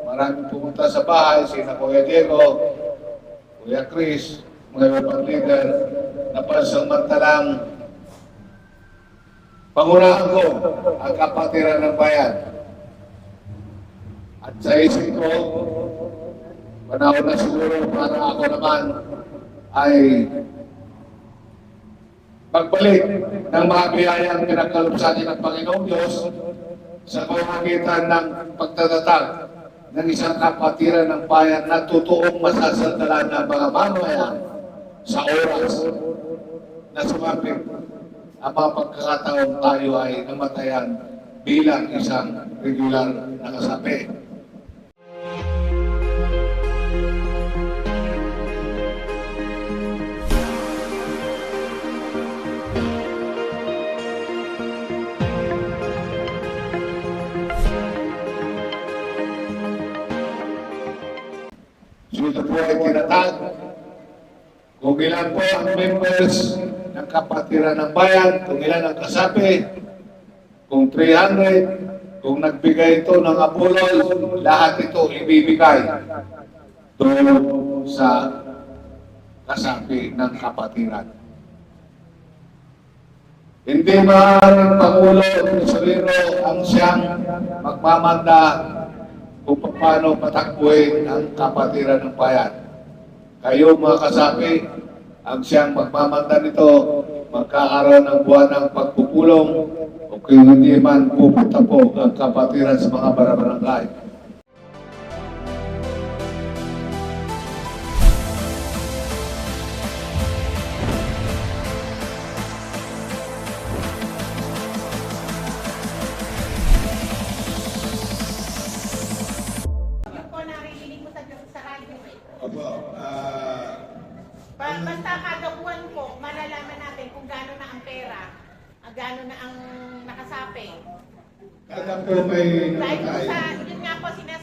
maraming pumunta sa bahay, sina Kuya Diego, Kuya Chris, mga ibang leader, na pansamantalang pangunahan ko ang kapatiran ng bayan. At sa isip ko, panahon na siguro para ako naman ay magbalik ng mga biyayang pinagkaloob sa atin ng Panginoong Diyos sa pamamagitan ng pagtatatag ng isang kapatiran ng bayan na totoong masasandalan ng mga mamamayan sa oras na sumapit ang mga pagkakataong tayo ay namatayan bilang isang regular na kasapi. So ito po ay tinatag. Kung ilan po ang members ng kapatiran ng bayan, kung ilan ang kasapi, kung 300, kung nagbigay ito ng apulol, lahat ito ibibigay doon sa kasapi ng kapatiran. Hindi maaaring Pangulo Tesorero ang siyang magmamanda kung paano patakbuhin ang kapatiran ng bayan. Kayo mga kasapi, ang siyang magmamanda nito, magkakaroon ng buwan ng pagpupulong o kung hindi man pupunta po ang kapatiran sa mga barabarangay. Opo, ah, Pa, basta kada buwan po, malalaman natin kung gaano na ang pera, ah, gaano na ang nakasapi. kada po may Dahil po sa, yun nga po sinasabi